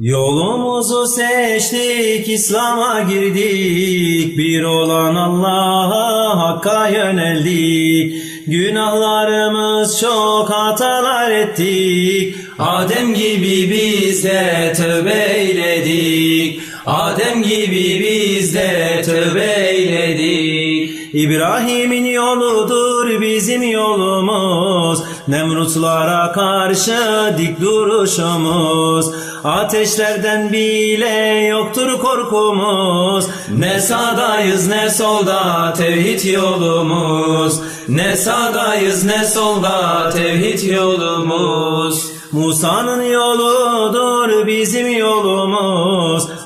Yolumuzu seçtik, İslam'a girdik, bir olan Allah'a, Hakk'a yöneldik. Günahlarımız çok hatalar ettik, Adem gibi biz de tövbe eyledik. Adem gibi biz de tövbe eyledik. İbrahim'in yoludur bizim yolumuz. Nemrutlara karşı dik duruşumuz. Ateşlerden bile yoktur korkumuz. Ne sağdayız ne solda tevhid yolumuz. Ne sağdayız ne solda tevhid yolumuz. Musa'nın yoludur bizim yolumuz.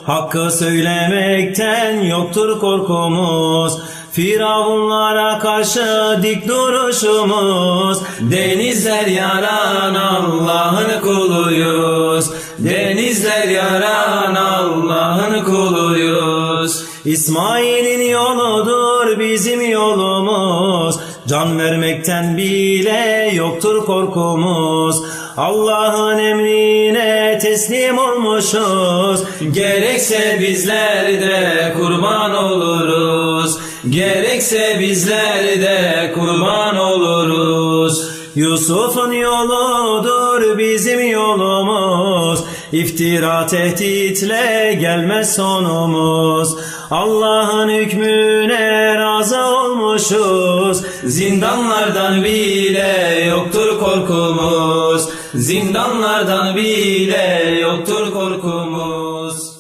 Hakkı söylemekten yoktur korkumuz. Firavunlara karşı dik duruşumuz. Denizler yaran Allah'ın kuluyuz. Denizler yaran Allah'ın kuluyuz. İsmail'in yoludur bizim yolumuz. Can vermekten bile yoktur korkumuz. Allah'ın emrine teslim olmuşuz. Gerekse bizler de kurban oluruz. Gerekse bizler de kurban oluruz. Yusuf'un yoludur bizim yolumuz. İftira tehditle gelmez sonumuz. Allah'ın hükmüne razı olmuşuz. Zindanlardan bile yoktur korkumuz. Zindanlardan bile yoktur korkumuz.